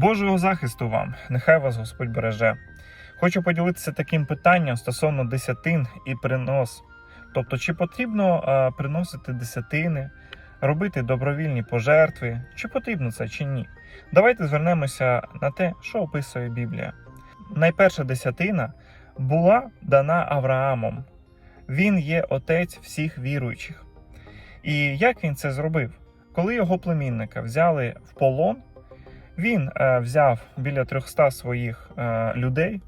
Божого захисту вам, нехай вас Господь береже. Хочу поділитися таким питанням стосовно десятин і принос. Тобто, чи потрібно е, приносити десятини, робити добровільні пожертви, чи потрібно це, чи ні. Давайте звернемося на те, що описує Біблія. Найперша десятина була дана Авраамом. Він є отець всіх віруючих. І як він це зробив? Коли його племінника взяли в полон, він е, взяв біля 300 своїх е, людей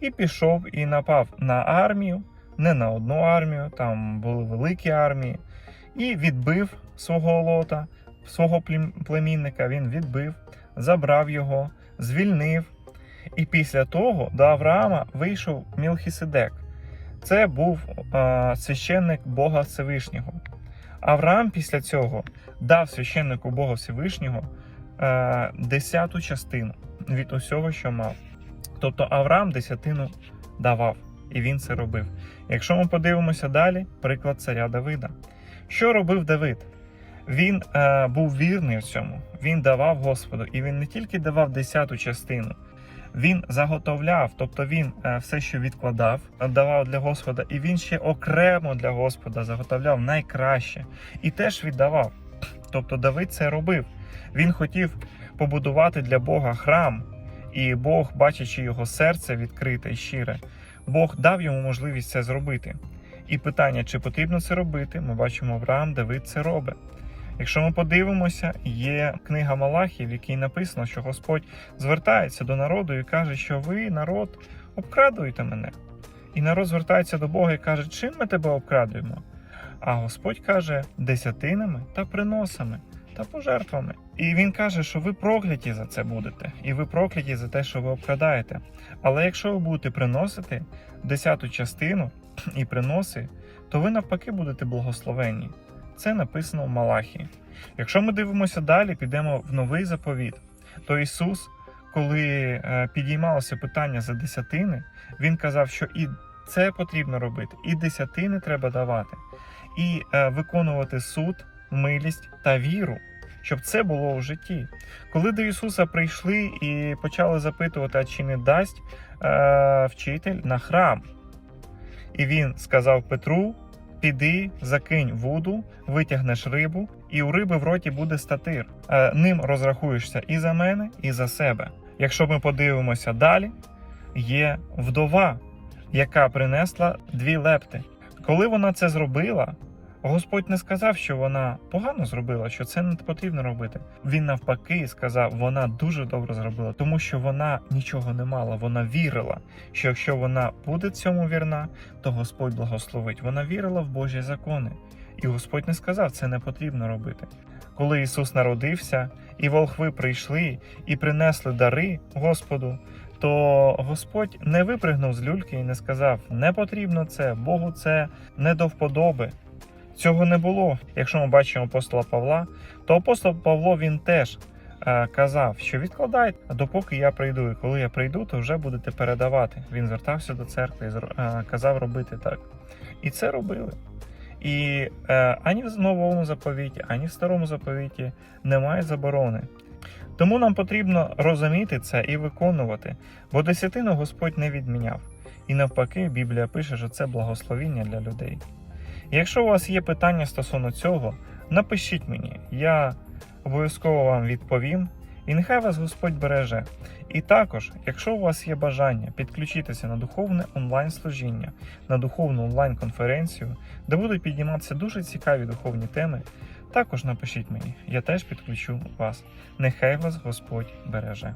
і пішов і напав на армію, не на одну армію, там були великі армії, і відбив свого лота, свого племінника. Він відбив, забрав його, звільнив. І після того до Авраама вийшов Мілхіседек. Це був е, священник Бога Всевишнього. Авраам після цього дав священнику Бога Всевишнього е, десяту частину від усього, що мав. Тобто Авраам десятину давав, і він це робив. Якщо ми подивимося далі, приклад царя Давида. Що робив Давид? Він е, був вірний в цьому, він давав Господу, і він не тільки давав десяту частину, він заготовляв, тобто він е, все, що відкладав, давав для Господа, і він ще окремо для Господа заготовляв найкраще і теж віддавав. Тобто Давид це робив. Він хотів побудувати для Бога храм, і Бог, бачачи його серце відкрите і щире, Бог дав йому можливість це зробити. І питання, чи потрібно це робити, ми бачимо Авраам, Давид це робить. Якщо ми подивимося, є книга Малахів, в якій написано, що Господь звертається до народу і каже, що ви, народ, обкрадуєте мене. І народ звертається до Бога і каже, чим ми тебе обкрадуємо? А Господь каже десятинами та приносами та пожертвами. І він каже, що ви прокляті за це будете, і ви прокляті за те, що ви обкрадаєте. Але якщо ви будете приносити десяту частину і приноси, то ви навпаки будете благословенні. Це написано в Малахії. Якщо ми дивимося далі, підемо в новий заповіт, то Ісус, коли е, підіймалося питання за десятини, Він казав, що і це потрібно робити, і десятини треба давати, і е, виконувати суд, милість та віру, щоб це було у житті. Коли до Ісуса прийшли і почали запитувати, а чи не дасть е, вчитель на храм, і він сказав Петру: Піди, закинь воду, витягнеш рибу, і у риби в роті буде статир. Е, Ним розрахуєшся і за мене, і за себе. Якщо ми подивимося далі, є вдова, яка принесла дві лепти. Коли вона це зробила, Господь не сказав, що вона погано зробила, що це не потрібно робити. Він навпаки сказав, вона дуже добре зробила, тому що вона нічого не мала. Вона вірила, що якщо вона буде цьому вірна, то Господь благословить. Вона вірила в Божі закони, і Господь не сказав, це не потрібно робити. Коли Ісус народився, і волхви прийшли і принесли дари Господу, то Господь не випригнув з люльки і не сказав: не потрібно це, Богу це не до вподоби. Цього не було. Якщо ми бачимо апостола Павла, то апостол Павло він теж е, казав, що відкладайте, допоки я прийду. І коли я прийду, то вже будете передавати. Він звертався до церкви і е, казав робити так. І це робили. І е, ані в новому заповіті, ані в старому заповіті немає заборони. Тому нам потрібно розуміти це і виконувати, бо десятину Господь не відміняв. І навпаки, Біблія пише, що це благословіння для людей. Якщо у вас є питання стосовно цього, напишіть мені, я обов'язково вам відповім. І нехай вас Господь береже. І також, якщо у вас є бажання підключитися на духовне онлайн-служіння, на духовну онлайн-конференцію, де будуть підніматися дуже цікаві духовні теми, також напишіть мені, я теж підключу вас. Нехай вас Господь береже.